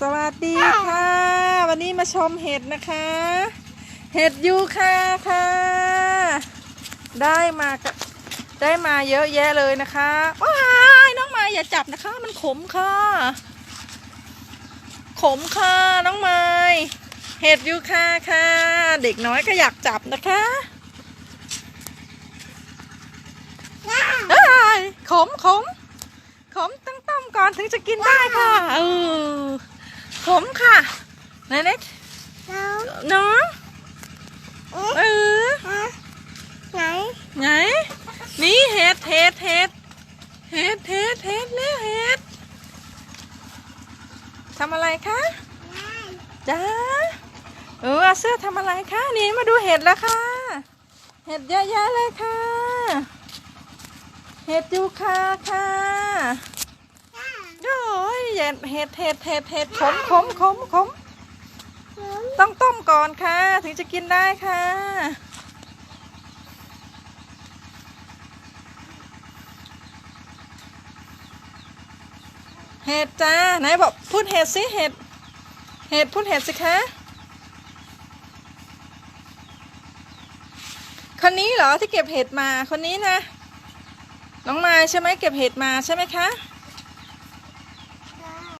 สวัสดีค่ะ วันนี้มาชมเห็ดนะคะ เห็ดยูคาค่ะ ได้มากได้มาเยอะแยะเลยนะคะว้ายน้องม้อย่าจับนะคะ มันขมค่ะ ขมค่ะน้องไม้เห็ดยูคาค่ะ เด็กน้อยก็อยากจับนะคะอ้ายขมขมขมต้องต้มก่อนถึงจะกินได้ค่ะเออ มค่ะไหนเน็กแล้วน้องเออไหนไหนนี่เห็ดเห็ดเห็ดเห็ดเห็ดเห็ดแล้วเห็ดทำอะไรคะจ้าเอออาเสื้อทำอะไรคะนี่มาดูเห็ดแล้วค่ะเห็ดเยอะแยะเลยค่ะ เห็ดยูคาค่ะโอ้ยเห็ดเห็ดเห็ดเห็ดเห็ดขมขมขมขมต้องต้มก่อนค่ะ ถึงจะกินได้ค่ะ เห็ดจ้าไหนบอกพูดเห็ดสิเห็ด เห็ดพูดเห็ดสิคะคนนี้เหรอที่เก็บเห็ดมาคนนี้นะ น้องมาใช่ไหมเก็บเห็ดมาใช่ไหมคะ